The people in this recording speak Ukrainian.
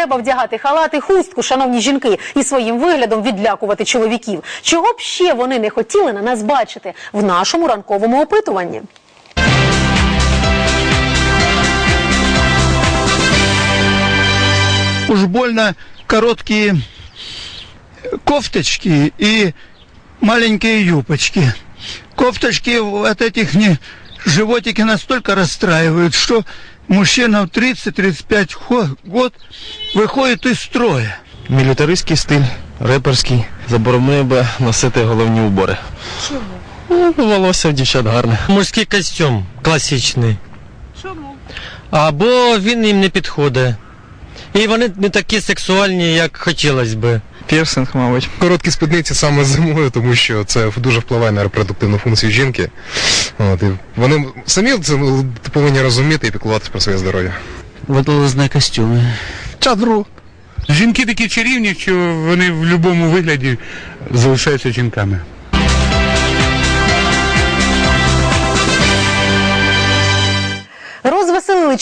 треба вдягати халати, хустку, шановні жінки, і своїм виглядом відлякувати чоловіків. Чого б ще вони не хотіли на нас бачити в нашому ранковому опитуванні? уж больно короткие кофточки и маленькие юбочки. Кофточки от этих не животики настолько расстраивают, что мужчина в 30-35 хо- год выходит из строя. Мілітаристський стиль, реперський. Заборонив би носити головні убори. Чому? Ну, волосся в дівчат гарне. Мужський костюм класичний. Чому? Або він їм не підходить. І вони не такі сексуальні, як хотілося би. Пірсинг, мабуть. Короткі спідниці саме зимою, тому що це дуже впливає на репродуктивну функцію жінки. От, і Вони самі це повинні розуміти і піклуватися про своє здоров'я. Водолазні костюми. Чадру. Жінки такі чарівні, що вони в будь-якому вигляді залишаються жінками. Розвеселили